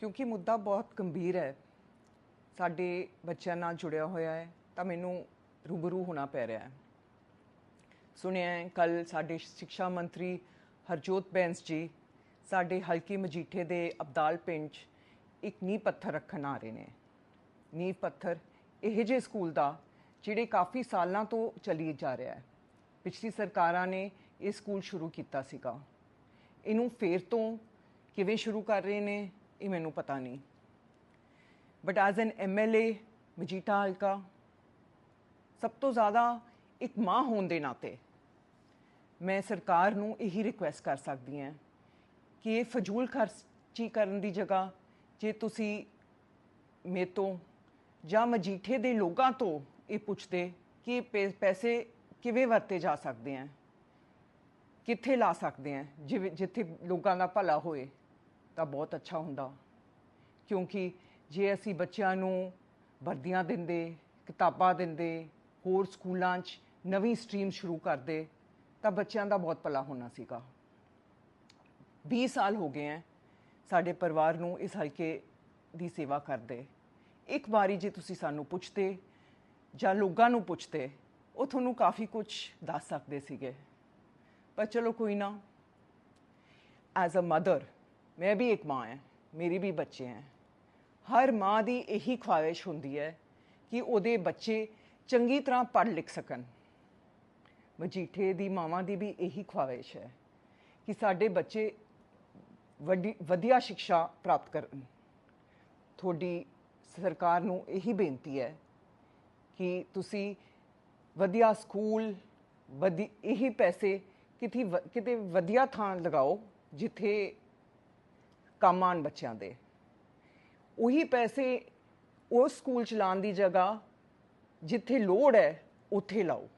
ਕਿਉਂਕਿ ਮੁੱਦਾ ਬਹੁਤ ਗੰਭੀਰ ਹੈ। ਸਾਡੇ ਬੱਚਿਆਂ ਨਾਲ ਜੁੜਿਆ ਹੋਇਆ ਹੈ, ਤਾਂ ਮੈਨੂੰ ਰੂਬਰੂ ਹੋਣਾ ਪੈ ਰਿਹਾ ਹੈ। ਸੁਣਿਆ ਹੈ ਕੱਲ ਸਾਡੇ ਸਿੱਖਿਆ ਮੰਤਰੀ ਹਰਜੋਤ ਬੈਂਸ ਜੀ ਸਾਡੇ ਹਲਕੀ ਮਜੀਠੇ ਦੇ ਅਬਦਾਲ ਪਿੰਡ 'ਚ ਇੱਕ ਨੀਂਹ ਪੱਥਰ ਰੱਖਣ ਆ ਰਹੇ ਨੇ। ਨੀਂਹ ਪੱਥਰ ਇਹ ਜੇ ਸਕੂਲ ਦਾ ਜਿਹੜੇ ਕਾਫੀ ਸਾਲਾਂ ਤੋਂ ਚੱਲੀ ਜਾ ਰਿਹਾ ਹੈ। ਪਿਛਲੀ ਸਰਕਾਰਾਂ ਨੇ ਇਹ ਸਕੂਲ ਸ਼ੁਰੂ ਕੀਤਾ ਸੀਗਾ। ਇਹਨੂੰ ਫੇਰ ਤੋਂ ਕਿਵੇਂ ਸ਼ੁਰੂ ਕਰ ਰਹੇ ਨੇ? ਇਹ ਮੈਨੂੰ ਪਤਾ ਨਹੀਂ। But as an MLA Majitha ਹਲਕਾ, ਸਭ ਤੋਂ ਜ਼ਿਆਦਾ ਇੱਕ ਮਾਂ ਹੋਣ ਦੇ ਨਾਤੇ ਮੈਂ ਸਰਕਾਰ ਨੂੰ ਇਹੀ ਰਿਕੁਐਸਟ ਕਰ ਸਕਦੀ ਹਾਂ ਕਿ ਇਹ ਫਜ਼ੂਲ ਖਰਚੀ ਕਰਨ ਦੀ ਜਗ੍ਹਾ ਜੇ ਤੁਸੀਂ ਮੇਰੇ ਤੋਂ ਜਾਂ ਮਜੀਠੇ ਦੇ ਲੋਕਾਂ ਤੋਂ ਇਹ ਪੁੱਛਦੇ ਕਿ ਪੈ- ਪੈਸੇ ਕਿਵੇਂ ਵਰਤੇ ਜਾ ਸਕਦੇ ਹਨ ਕਿੱਥੇ ਲਾ ਸਕਦੇ ਹਾਂ, ਜਿਵੇਂ, ਜਿੱਥੇ ਲੋਕਾਂ ਦਾ ਭਲਾ ਹੋਏ। ਤਾਂ ਬਹੁਤ ਅੱਛਾ ਹੁੰਦਾ। ਕਿਉਂਕਿ ਜੇ ਅਸੀਂ ਬੱਚਿਆਂ ਨੂੰ ਵਰਦੀਆਂ ਦਿੰਦੇ, ਕਿਤਾਬਾਂ ਦਿੰਦੇ, ਹੋਰ ਸਕੂਲਾਂ 'ਚ ਨਵੀਂ ਸਟਰੀਮ ਸ਼ੁਰੂ ਕਰਦੇ, ਤਾਂ ਬੱਚਿਆਂ ਦਾ ਬਹੁਤ ਭਲਾ ਹੋਣਾ ਸੀਗਾ। 20 ਸਾਲ ਹੋ ਗਏ ਹੈ ਸਾਡੇ ਪਰਿਵਾਰ ਨੂੰ ਇਸ ਹਲਕੇ ਦੀ ਸੇਵਾ ਕਰਦੇ। ਇੱਕ ਵਾਰੀ ਜੇ ਤੁਸੀਂ ਸਾਨੂੰ ਪੁੱਛਦੇ ਜਾਂ ਲੋਕਾਂ ਨੂੰ ਪੁੱਛਦੇ, ਉਹ ਤੁਹਾਨੂੰ ਕਾਫੀ ਕੁਝ ਦੱਸ ਸਕਦੇ ਸੀਗੇ। ਪਰ ਚਲੋ ਕੋਈ ਨਾ ਐਜ਼ ਅ ਮਦਰ ਮੈਂ ਵੀ ਇੱਕ ਮਾਂ ਹਾਂ, ਮੇਰੀ ਵੀ ਬੱਚੇ ਹੈ। ਹਰ ਮਾਂ ਦੀ ਇਹੀ ਖੁਆਇਸ਼ ਹੁੰਦੀ ਹੈ ਕਿ ਉਹਦੇ ਬੱਚੇ ਚੰਗੀ ਤਰ੍ਹਾਂ ਪੜ੍ਹ ਲਿਖ ਸਕਣ। ਮਜੀਠੇ ਦੀ ਮਾਵਾਂ ਦੀ ਵੀ ਇਹੀ ਖਵਾਇਸ਼ ਹੈ ਕਿ ਸਾਡੇ ਬੱਚੇ ਵੱਡੀ, ਵਧੀਆ ਸਿੱਖਿਆ ਪ੍ਰਾਪਤ ਕਰਨ। ਤੁਹਾਡੀ ਸਰਕਾਰ ਨੂੰ ਇਹੀ ਬੇਨਤੀ ਹੈ ਕਿ ਤੁਸੀਂ ਵਧੀਆ ਸਕੂਲ, ਵਧੀ, ਇਹੀ ਪੈਸੇ ਕਿਤੇ ਵ- ਕਿਤੇ ਵਧੀਆ ਥਾਂ ਲਗਾਓ, ਜਿੱਥੇ ਕੰਮ ਆਉਣ ਬੱਚਿਆਂ ਦੇ। ਉਹੀ ਪੈਸੇ ਉਸ ਸਕੂਲ ਚਲਾਉਣ ਦੀ ਜਗ੍ਹਾ ਜਿੱਥੇ ਲੋੜ ਹੈ, ਉੱਥੇ ਲਾਓ।